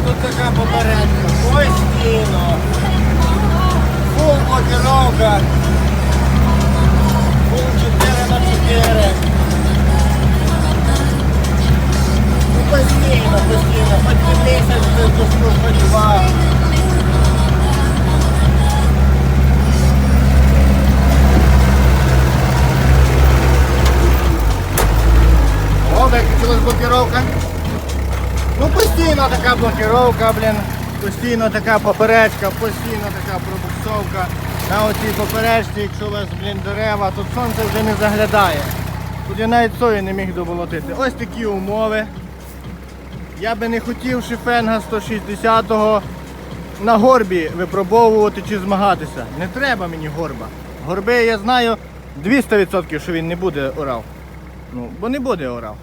така попередка. Постійно. Фул блокировка. Фул 4 на 4. Ну, постійно, постійно. Хоч місяць хоч два. О, виключилась блокировка. Ну постійно така блокировка, блін. Постійно така поперечка, постійно така пробуксовка. На оцій поперечці, якщо у вас, блін, дерева, тут сонце вже не заглядає. Тут я навіть сою не міг домолотити. Ось такі умови. Я би не хотів шифенга 160-го на горбі випробовувати чи змагатися. Не треба мені горба. Горби я знаю 200%, що він не буде орав. Ну, бо не буде орав.